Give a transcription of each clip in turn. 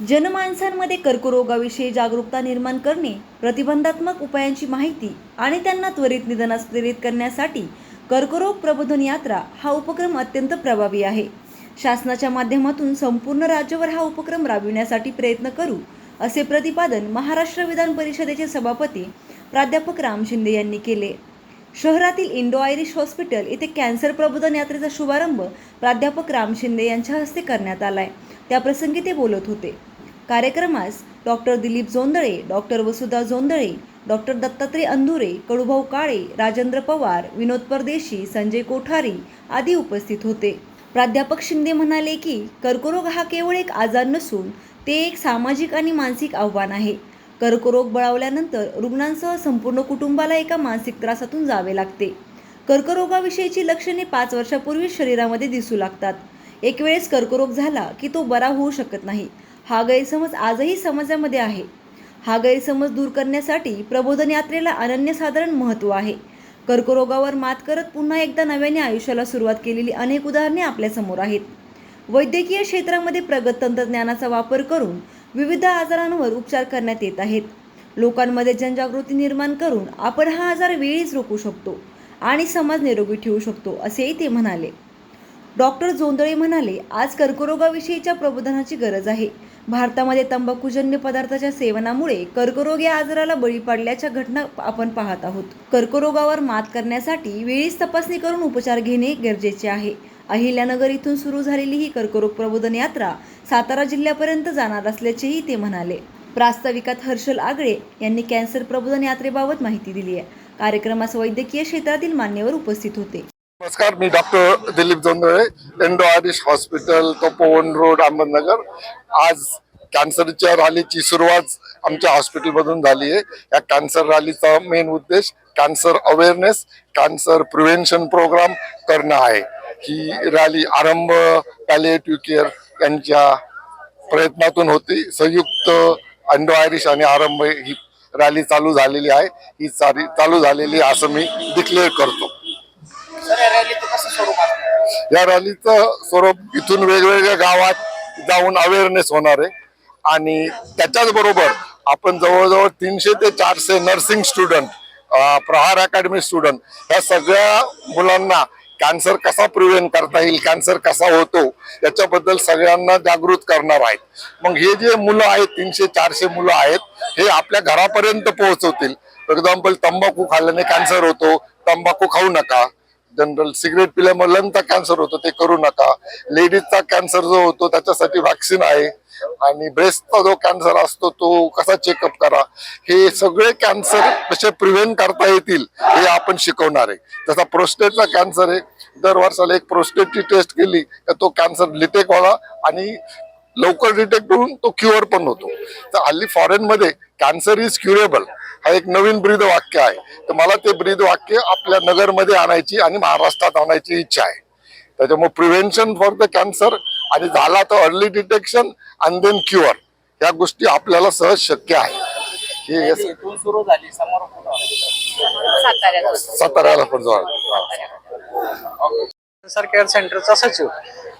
जनमानसांमध्ये कर्करोगाविषयी जागरूकता निर्माण करणे प्रतिबंधात्मक उपायांची माहिती आणि त्यांना त्वरित निधनास प्रेरित करण्यासाठी कर्करोग प्रबोधन यात्रा हा उपक्रम अत्यंत प्रभावी आहे. शासनाच्या माध्यमातून संपूर्ण राज्यभर हा उपक्रम राबविण्यासाठी प्रयत्न करू असे प्रतिपादन महाराष्ट्र विधान परिषदेचे सभापती प्राध्यापक राम शिंदे यांनी केले. शहरातील इंडो आयरिश हॉस्पिटल येथे कॅन्सर प्रबोधन यात्रेचा शुभारंभ प्राध्यापक राम शिंदे यांच्या हस्ते करण्यात आला आहे त्याप्रसंगी ते बोलत होते. कार्यक्रमास doctor Dilip Jondale doctor Vasudha Jondale doctor Dattatray Andhure Kadubhau Kale Rajendra Pawar Vinod Pardeshi Sanjay Kothari आदी उपस्थित होते. प्राध्यापक शिंदे म्हणाले की कर्करोग हा केवळ एक आजार नसून ते एक सामाजिक आणि मानसिक आव्हान आहे. कर्करोग बळावल्यानंतर रुग्णांसह संपूर्ण कुटुंबाला एका मानसिक त्रासातून जावे लागते. कर्करोगाविषयीची लक्षणे पाच वर्षापूर्वी शरीरामध्ये दिसू लागतात. एक वेळेस कर्करोग झाला की तो बरा होऊ शकत नाही. हा गैरसमज आजही समाजामध्ये आहे. हा गैरसमज दूर करण्यासाठी प्रबोधन यात्रेला अनन्यसाधारण महत्त्व आहे. कर्करोगावर मात करत पुन्हा एकदा नव्याने आयुष्याला सुरुवात केलेली अनेक उदाहरणे आपल्यासमोर आहेत. वैद्यकीय क्षेत्रामध्ये प्रगत तंत्रज्ञानाचा वापर करून विविध आजारांवर उपचार करण्यात येत आहेत. लोकांमध्ये जनजागृती निर्माण करून आपण हा आजार वेळीच रोखू शकतो आणि समाज निरोगी ठेवू शकतो असेही ते म्हणाले. डॉक्टर जोंदळे म्हणाले आज कर्करोगाविषयीच्या प्रबोधनाची गरज आहे. भारतामध्ये तंबाखूजन्य पदार्थाच्या सेवनामुळे कर्करोग या आजाराला बळी पडल्याच्या घटना आपण पाहत आहोत. कर्करोगावर मात करण्यासाठी वेळीच तपासणी करून उपचार घेणे गरजेचे आहे. अहिल्यानगर इथून सुरू झालेली ही कर्करोग प्रबोधन यात्रा सातारा जिल्ह्यापर्यंत जाणार असल्याचेही ते म्हणाले. प्रास्ताविकात हर्षल आगळे यांनी कॅन्सर प्रबोधन यात्रेबाबत माहिती दिली आहे. कार्यक्रमास वैद्यकीय क्षेत्रातील मान्यवर उपस्थित होते. नमस्कार मी डॉक्टर दिलीप जोंधळे एंडो आरिश हॉस्पिटल तपोवन रोड अहमदनगर. आज कॅन्सरच्या रॅलीची सुरुवात आमच्या हॉस्पिटलमधून झाली आहे. या कॅन्सर रॅलीचा मेन उद्देश cancer awareness cancer prevention programme करणं आहे. ही रॅली आरंभ पॅलिएटिव्ह केअर यांच्या प्रयत्नातून होती. संयुक्त अंडो आयरिश आणि आरंभ ही रॅली चालू झालेली आहे. ही चालू झालेली असं मी डिक्लेअर करतो. या रॅलीचं स्वरूप स्वरूप इथून वेगवेगळ्या गावात जाऊन अवेअरनेस होणार आहे. आणि त्याच्याच बरोबर आपण जवळजवळ तीनशे ते चारशे nursing student Prahar academy student ह्या सगळ्या मुलांना कॅन्सर कसा प्रिव्हेंट करता येईल कॅन्सर कसा होतो याच्याबद्दल सगळ्यांना जागृत करणार आहेत. मग हे जे मुलं आहेत तीनशे चारशे मुलं आहेत हे आपल्या घरापर्यंत पोहोचवतील. फॉर एक्झाम्पल तंबाखू खाल्ल्याने कॅन्सर होतो तंबाखू खाऊ नका. जनरल सिगरेट पिल्यामुळे लंगचा कॅन्सर होतो ते करू नका. लेडीजचा कॅन्सर जो होतो त्याच्यासाठी व्हॅक्सिन आहे. आणि ब्रेस्टचा जो कॅन्सर असतो तो कसा चेकअप करा? हे सगळे कॅन्सर कसे प्रिव्हेंट करता येतील हे आपण शिकवणार आहे. जसा प्रोस्टेटचा कॅन्सर आहे दर वर्षाला एक प्रोस्टेटची टेस्ट केली तर तो कॅन्सर लिटेक व्हावा आणि लवकर डिटेक्ट होऊन तो क्युअर पण होतो. तर हल्ली फॉरेनमध्ये कॅन्सर इज क्युरेबल हा एक नवीन ब्रीद वाक्य आहे. तर मला ते ब्रीद वाक्य आपल्या नगरमध्ये आणायची आणि महाराष्ट्रात आणायची इच्छा आहे. त्याच्यामुळे प्रिव्हेन्शन फॉर द कॅन्सर आणि झाला तर early detection and then cure ह्या गोष्टी आपल्याला सहज शक्य आहे हे साताऱ्याला पण कॅन्सर केअर सेंटरचा सचिव.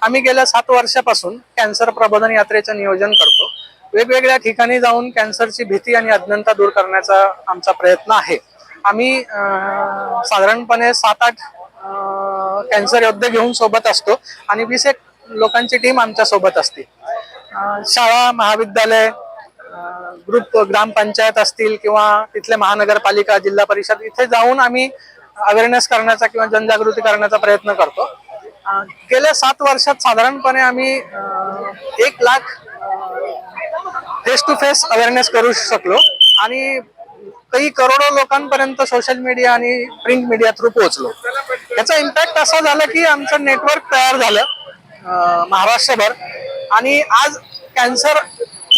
आम्ही गेल्या सात वर्षापासून कॅन्सर प्रबोधन यात्रेचं नियोजन करतो. वेगवेगळ्या ठिकाणी जाऊन कॅन्सरची भीती आणि अज्ञानता दूर करण्याचा आमचा प्रयत्न आहे. आम्ही साधारणपणे सात आठ कॅन्सर योद्धे घेऊन सोबत असतो आणि वीस एक लोकांची टीम आमच्यासोबत असते. शाळा महाविद्यालय ग्रुप ग्रामपंचायत असतील किंवा तिथले महानगरपालिका जिल्हा परिषद इथे जाऊन आम्ही अवेअरनेस करण्याचा किंवा जनजागृती करण्याचा प्रयत्न करतो. गेल्या सात वर्षात साधारणपणे आम्ही एक lakh face to face awareness करू शकलो. आणि काही करोडो लोकांपर्यंत सोशल मीडिया आणि प्रिंट मीडिया थ्रू पोहोचलो. याचा इम्पॅक्ट असा झाला की आमचं नेटवर्क तयार झालं महाराष्ट्रभर. आणि आज कॅन्सर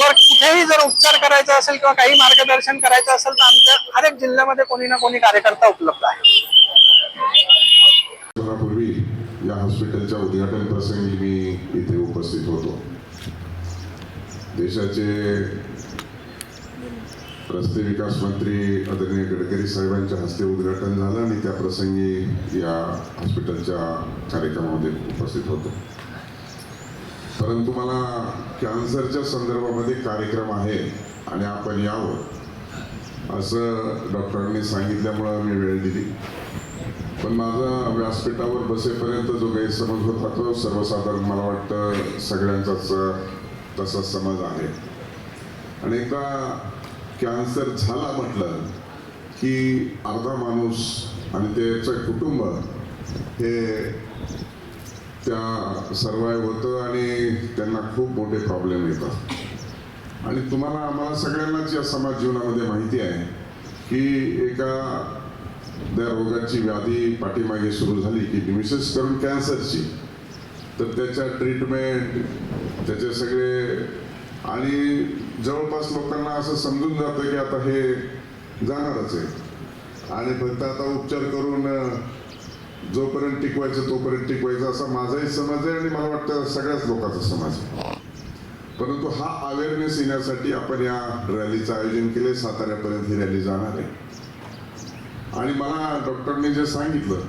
वर कुठेही जर उपचार करायचा असेल किंवा काही मार्गदर्शन करायचं असेल तर आमच्या हर एक जिल्ह्यामध्ये कोणी ना कोणी कार्यकर्ता उपलब्ध आहे वर्षापूर्वी या हॉस्पिटलच्या उद्घाटन प्रसंगी मी इथे उपस्थित होतो देशाचे रस्ते विकास मंत्री आदरणीय गडकरी साहेबांच्या हस्ते उद्घाटन झालं आणि त्या प्रसंगी या हॉस्पिटलच्या कार्यक्रमामध्ये उपस्थित होतो. परंतु मला कॅन्सरच्या संदर्भामध्ये कार्यक्रम आहे आणि आपण यावं असं डॉक्टरांनी सांगितल्यामुळं मी वेळ दिली. पण माझा व्यासपीठावर बसेपर्यंत जो गैरसमज होता तो सर्वसाधारण मला वाटतं सगळ्यांचाच तसा समज आहे. आणि एकदा कॅन्सर झाला म्हटलं की अर्धा माणूस आणि त्याचं कुटुंब हे त्या सर्वाईव्ह होतं आणि त्यांना खूप मोठे प्रॉब्लेम येतात. आणि तुम्हाला आम्हाला सगळ्यांनाच या समाज जीवनामध्ये माहिती आहे की एका त्या रोगाची व्याधी पाठीमागे सुरू झाली की विशेष करून कॅन्सरची तर त्याच्या ट्रीटमेंट त्याचे सगळे आणि जवळपास लोकांना असं समजून जातं की आता हे जाणारच आहे. आणि फक्त आता उपचार करून जोपर्यंत टिकवायचं तोपर्यंत टिकवायचं असा माझाही समज आहे आणि मला वाटतं सगळ्याच लोकांचा समाज आहे. परंतु हा अवेअरनेस येण्यासाठी आपण या रॅलीचं आयोजन केले साताऱ्यापर्यंत ही रॅली जाणार आहे. आणि मला डॉक्टरने जे सांगितलं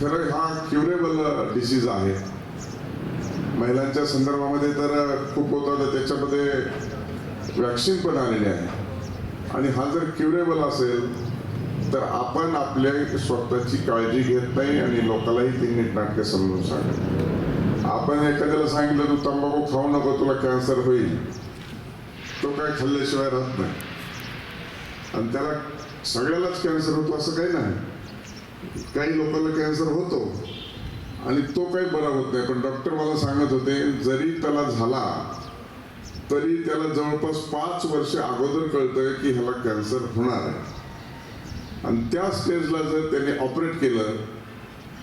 खरं हा क्युरेबल डिसीज आहे. महिलांच्या संदर्भामध्ये तर खूप होतं तर त्याच्यामध्ये वॅक्सिन पण आलेली आहे. आणि हा जर क्युरेबल असेल तर आपण आपल्या स्वतःची काळजी घेत नाही आणि लोकांनाही ती नीटनाटके समजून सांगत आपण एखाद्याला सांगितलं तू तंबाखू खाऊ नको तुला कॅन्सर होईल. तो काय खाल्ल्याशिवाय राहत नाही. आणि त्याला सगळ्यालाच कॅन्सर होतो असं काही नाही. काही लोकांना कॅन्सर होतो. आणि तो काही बरा होत नाही. पण डॉक्टर मला सांगत होते जरी त्याला झाला तरी त्याला जवळपास पाच वर्ष अगोदर कळतं की ह्याला कॅन्सर होणार आहे. आणि त्या स्टेजला जर त्यांनी ऑपरेट केलं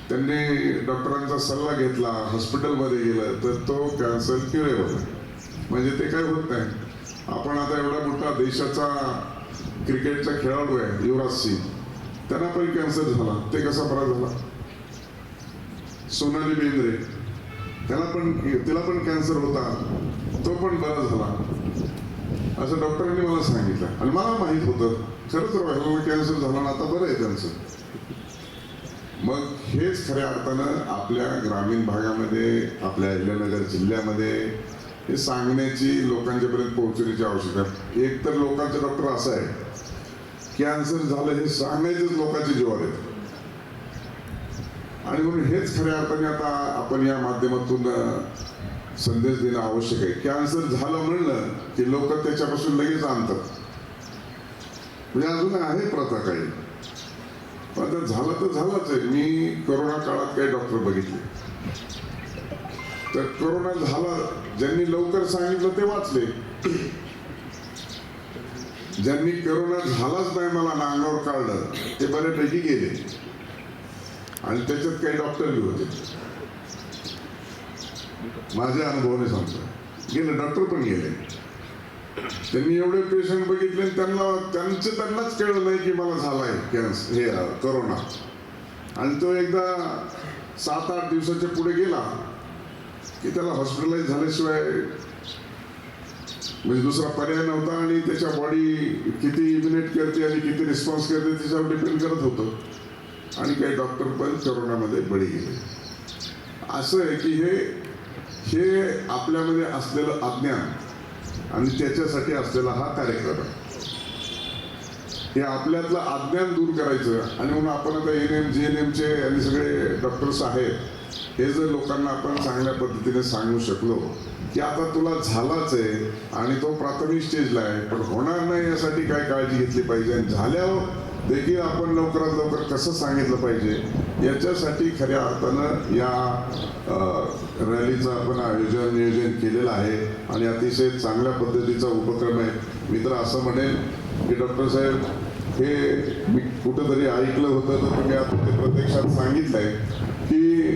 त्यांनी डॉक्टरांचा सल्ला घेतला हॉस्पिटलमध्ये गेलं तर तो कॅन्सर क्युरेबल आहे. म्हणजे ते काय होत नाही. आपण आता एवढा मोठा देशाचा क्रिकेटचा खेळाडू आहे युवराज सिंग. त्यांना पण कॅन्सर झाला. ते कसा बरा झाला? सोनाली बेंद्रे. त्याला पण तिला पण कॅन्सर होता. तो पण बरा झाला. असं डॉक्टरांनी मला सांगितलं. आणि मला माहीत होतं. खरंच व्हायला कॅन्सर झाला ना आता बरं आहे त्यांचं. मग हेच खऱ्या अर्थानं आपल्या ग्रामीण भागामध्ये आपल्या अहिल्यानगर जिल्ह्यामध्ये हे सांगण्याची लोकांच्यापर्यंत पोहोचण्याची आवश्यकता एक तर लोकांचं डॉक्टर असं आहे. कॅन्सर झालं हे सांगण्याचेच लोकांचे जीवावर आहेत आणि म्हणून हेच खऱ्या अर्थाने आता आपण या माध्यमातून संदेश देणं आवश्यक आहे. कॅन्सर झालं म्हणलं की लोक त्याच्यापासून लगेच आणतात. म्हणजे अजून आहे प्रथा काही. पण आता झालं तर झालंच आहे. मी करोना काळात काही डॉक्टर बघितले. तर करोना झाला ज्यांनी लवकर सांगितलं ते वाचले. ज्यांनी करोना झालाच नाही मला नांगावर काढलं ते बऱ्यापैकी गेले. आणि त्याच्यात काही डॉक्टर बी होते. माझ्या अनुभवाने सांगतो. गेले डॉक्टर पण गेले. त्यांनी एवढे पेशंट बघितले आणि त्यांना त्यांचं त्यांनाच कळलं नाही की मला झालाय कॅन्सर हे करोना आणि तो एकदा सात आठ दिवसाच्या पुढे गेला की त्याला हॉस्पिटलाइज झाल्याशिवाय म्हणजे दुसरा पर्याय नव्हता आणि त्याच्या बॉडी किती इम्युनेट करते आणि किती रिस्पॉन्स करते त्याच्यावर डिपेंड करत होतं. आणि काही डॉक्टर पण करोनामध्ये बळी गेले. असं आहे की हे हे आपल्यामध्ये असलेलं अज्ञान आणि त्याच्यासाठी असलेला हा कार्यक्रम. हे आपल्यातलं अज्ञान दूर करायचं आणि म्हणून आपण आता एन एम जी एन एमचे आणि सगळे डॉक्टर्स आहेत हे जर लोकांना आपण चांगल्या पद्धतीने सांगू शकलो की आता तुला झालाच आहे आणि तो प्राथमिक स्टेजला आहे. पण होणार नाही यासाठी काय काळजी घेतली पाहिजे? आणि झाल्यावर देखील आपण लवकरात लवकर कसं सांगितलं पाहिजे? याच्यासाठी खऱ्या अर्थानं या रॅलीचं आपण आयोजन नियोजन केलेलं आहे. आणि अतिशय चांगल्या पद्धतीचा उपक्रम आहे. मी तर असं म्हणेन की डॉक्टर साहेब हे मी कुठंतरी ऐकलं होतं तर तुम्ही आता ते प्रत्यक्षात सांगितलं आहे की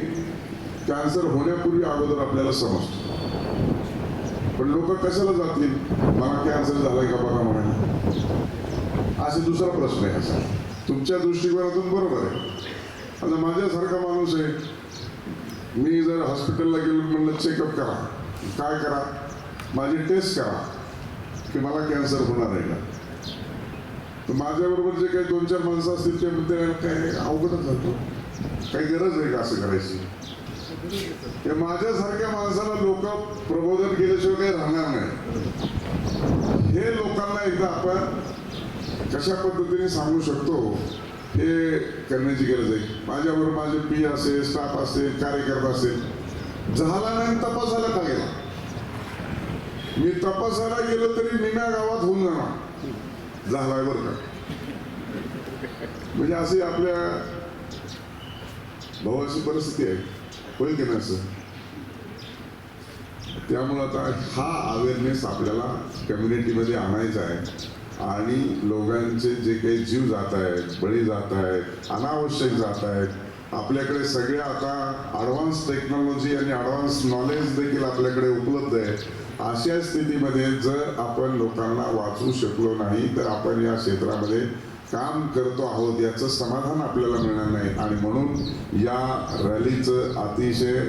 कॅन्सर होण्यापूर्वी अगोदर आपल्याला समजतो. पण लोक कशाला जातील? मला कॅन्सर झालाय का बघा म्हणायला असे दुसरा प्रश्न आहे असा. तुमच्या दृष्टिकोनातून बरोबर आहे. आता माझ्यासारखा माणूस आहे. मी जर हॉस्पिटलला गेलो म्हणलं चेकअप करा. काय करा? माझी टेस्ट करा. की मला कॅन्सर होणार आहे का? तर माझ्याबरोबर जे काही दोन चार माणसं असतील ते म्हणते काय अवघडच जातो. काही गरज आहे का असं करायची? की माझ्यासारख्या माणसाला लोक प्रबोधन केल्याशिवाय काही राहणार नाही. हे लोकांना एकदा आपण कशा पद्धतीने सांगू शकतो हे करण्याची गरज आहे. माझ्याबरोबर माझे पी असेल स्टाफ असेल कार्यकर्ता असेल झाला नाही तपासायला का गेला मी तपासायला गेलो तरी निम्या गावात होऊन जाणार. झालाय बरं का? म्हणजे अशी आपल्या भावाची परिस्थिती आहे. होईल की नाही असं? त्यामुळं आता हा अवेअरनेस आपल्याला कम्युनिटीमध्ये आणायचा आहे. आणि लोकांचे जे काही जीव जात आहेत बळी जात आहेत अनावश्यक जात आहेत आपल्याकडे सगळे आता ॲडव्हान्स टेक्नॉलॉजी आणि ॲडव्हान्स नॉलेज देखील आपल्याकडे उपलब्ध आहे. अशा स्थितीमध्ये जर आपण लोकांना वाचू शकलो नाही तर आपण या क्षेत्रामध्ये काम करतो आहोत याचं समाधान आपल्याला मिळणार नाही. आणि म्हणून या रॅलीचं अतिशय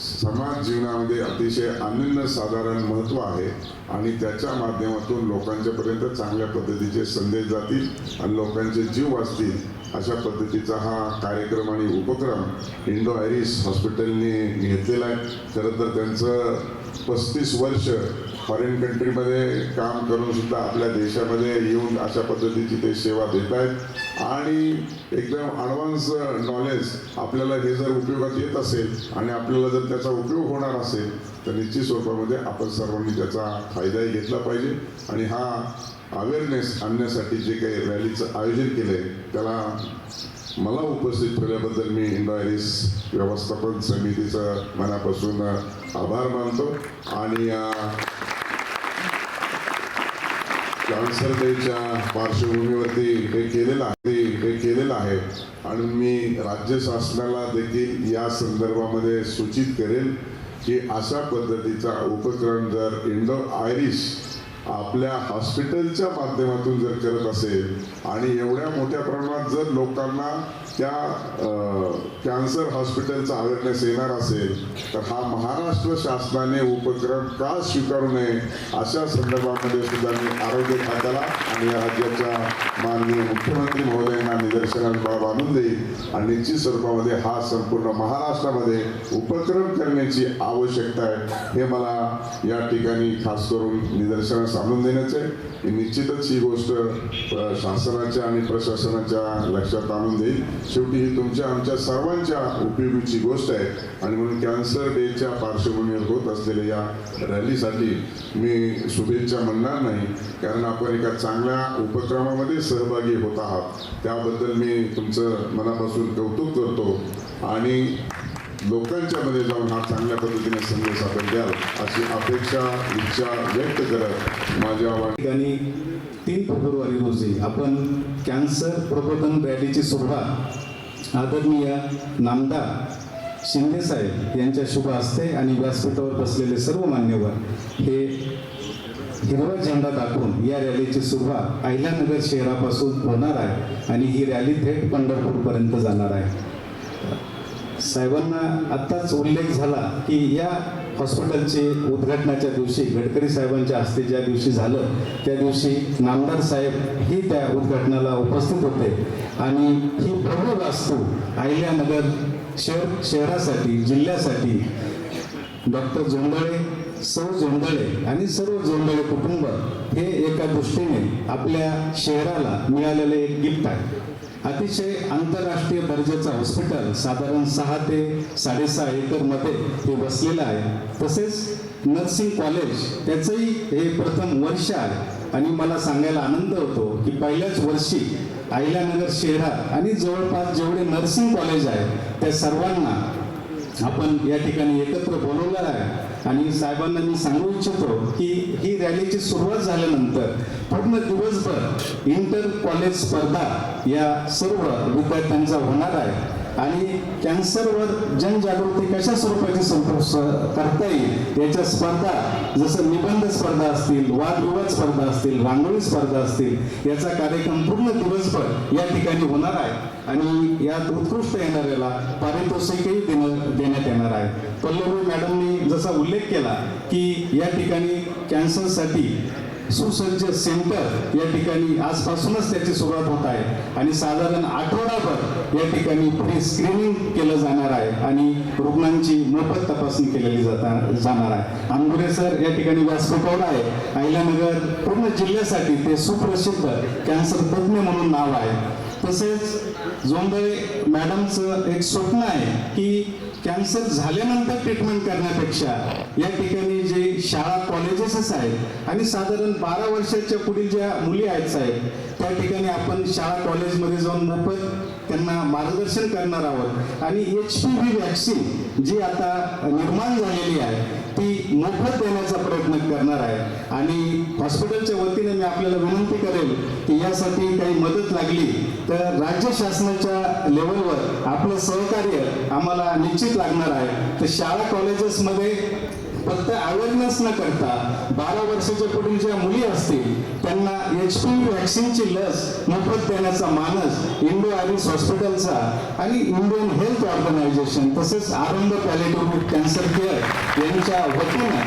समाज जीवनामध्ये अतिशय अनन्यसाधारण महत्त्व आहे आणि त्याच्या माध्यमातून लोकांच्यापर्यंत चांगल्या पद्धतीचे संदेश जातील आणि लोकांचे जीव वाचतील अशा पद्धतीचा हा कार्यक्रम आणि उपक्रम इंडो आयरिस हॉस्पिटलने घेतलेला आहे. खरं तर त्यांचं पस्तीस वर्ष फॉरेन कंट्रीमध्ये काम करून सुद्धा आपल्या देशामध्ये येऊन अशा पद्धतीची ते सेवा देत आहेत. आणि एकदम ॲडव्हान्स नॉलेज आपल्याला हे जर उपयोगात येत असेल आणि आपल्याला जर त्याचा उपयोग होणार असेल तर निश्चित स्वरूपामध्ये आपण सर्वांनी त्याचा फायदाही घेतला पाहिजे. आणि हा अवेअरनेस आणण्यासाठी जे काही रॅलीचं आयोजन केलं आहे त्याला मला उपस्थित ठेवल्याबद्दल मी इंडोआयरिस व्यवस्थापन समितीचं मनापासून आभार मानतो. आणि कॅन्सर डेच्या पार्श्वभूमीवरती हे केलेलं आहे हे केलेलं आहे. आणि मी राज्य शासनाला देखील या संदर्भामध्ये सूचित करेल की अशा पद्धतीचा उपक्रम जर इंडो आयरिश आपल्या हॉस्पिटलच्या माध्यमातून जर करत असेल आणि एवढ्या मोठ्या प्रमाणात जर लोकांना त्या कॅन्सर हॉस्पिटलचा अवेअरनेस येणार असेल तर हा महाराष्ट्र शासनाने उपक्रम का स्वीकारू नये अशा संदर्भामध्ये सुद्धा मी आरोग्य खात्याला आणि या राज्याच्या माननीय मुख्यमंत्री महोदयांना निदर्शनास बाब आणून देईल आणि निश्चित स्वरूपामध्ये हा संपूर्ण महाराष्ट्रामध्ये उपक्रम करण्याची आवश्यकता आहे हे मला या ठिकाणी खास करून निदर्शनास आणून देण्याचे आहे. निश्चितच ही गोष्ट शासनाच्या आणि प्रशासनाच्या लक्षात आणून देईल शेवटी ही तुमच्या आमच्या सर्वांच्या उपयोगीची गोष्ट आहे. आणि म्हणून कॅन्सर डेच्या पार्श्वभूमीवर होत असलेल्या या रॅलीसाठी मी शुभेच्छा म्हणणार नाही. कारण आपण एका चांगल्या उपक्रमामध्ये सहभागी होत आहात. त्याबद्दल मी तुमचं मनापासून कौतुक करतो. आणि लोकांच्या मध्ये जाऊन हा चांगल्या पद्धतीने संदेश आपण द्याल अशी अपेक्षा इच्छा व्यक्त करत माझ्या ठिकाणी तीन फेब्रुवारी रोजी आपण कॅन्सर प्रबोधन रॅलीची सुरुवात आदरणीय नामदार शिंदेसाहेब यांच्या शुभ हस्ते आणि व्यासपीठावर बसलेले सर्व मान्यवर हे हिरवा झेंडा दाखवून या रॅलीची सुरुवात अहिल्यानगर शहरापासून होणार आहे आणि ही रॅली थेट पंढरपूरपर्यंत जाणार आहे. साहेबांना आत्ताच उल्लेख झाला की या हॉस्पिटलचे उद्घाटनाच्या दिवशी गडकरी साहेबांच्या हस्ते ज्या दिवशी झालं त्या दिवशी नामदार साहेब ही त्या उद्घाटनाला उपस्थित होते. आणि ही प्रमुख वास्तू अहिल्यानगर शहर शहरासाठी जिल्ह्यासाठी डॉक्टर जोंधळे सौ जोंधळे आणि सर्व जोंधळे कुटुंब हे एका दृष्टीने आपल्या शहराला मिळालेले एक गिफ्ट आहे. अतिशय आंतरराष्ट्रीय दर्जाचं हॉस्पिटल साधारण सहा ते साडेसहा एकरमध्ये हे वसलेलं आहे. तसेच नर्सिंग कॉलेज त्याचंही हे प्रथम वर्ष आहे. आणि मला सांगायला आनंद होतो की पहिल्याच वर्षी अहिल्यानगर शहरात आणि जवळपास जेवढे नर्सिंग कॉलेज आहे त्या सर्वांना आपण या ठिकाणी एकत्र बोलवलं आहे. आणि साहेबांना मी सांगू इच्छितो की ही रॅलीची सुरुवात झाल्यानंतर पूर्ण दिवसभर इंटर कॉलेज स्पर्धा या सर्व विद्यार्थ्यांचा होणार आहे. आणि कॅन्सरवर जनजागृती कशा स्वरूपाची संप- करता येईल? याच्या स्पर्धा जसं निबंध स्पर्धा असतील वादविवाद स्पर्धा असतील रांगोळी स्पर्धा असतील याचा कार्यक्रम पूर्ण दिवसभर या ठिकाणी होणार आहे. आणि यात उत्कृष्ट येणाऱ्याला पारितोषिकही देणं देण्यात येणार आहे. पल्लवी मॅडमनी जसा उल्लेख केला की या ठिकाणी कॅन्सरसाठी सुसज्ज सेंटर या ठिकाणी आजपासूनच त्याची सुरुवात होत आहे. आणि साधारण आठवडाभर या ठिकाणी फ्री स्क्रीनिंग केलं जाणार आहे आणि रुग्णांची मोफत तपासणी केलेली जाता जाणार आहे. अंगुरे सर या ठिकाणी व्यासपीठावर आहे. अहिल्यानगर पूर्ण जिल्ह्यासाठी ते सुप्रसिद्ध कॅन्सर तज्ज्ञ म्हणून नाव आहे. तसेच जोंधळे मॅडमचं एक स्वप्न आहे की कॅन्सर झाल्यानंतर ट्रीटमेंट करण्यापेक्षा या ठिकाणी शाळा कॉलेजेसच आहेत. आणि साधारण बारा वर्षाच्या पुढील ज्या मुली आहेत साहेब त्या ठिकाणी आपण शाळा कॉलेजमध्ये जाऊन मोफत त्यांना मार्गदर्शन करणार आहोत. आणि एच पी व्ही वॅक्सिन जी आता निर्माण झालेली आहे ती मोफत देण्याचा प्रयत्न करणार आहे. आणि हॉस्पिटलच्या वतीने मी आपल्याला विनंती करेल की यासाठी काही मदत लागली तर राज्य शासनाच्या लेवलवर आपलं सहकार्य आम्हाला निश्चित लागणार आहे. तर शाळा कॉलेजेसमध्ये फक्त अवेअरनेस न करता बारा वर्षाच्या पुढील ज्या मुली असतील त्यांना एच पी व्ही व्हॅक्सिनची लस मोफत देण्याचा मानस इंडो आरिस हॉस्पिटलचा आणि इंडियन हेल्थ ऑर्गनायझेशन तसेच आरंभ पॅलेटिव्ह कॅन्सर केअर यांच्या वतीनं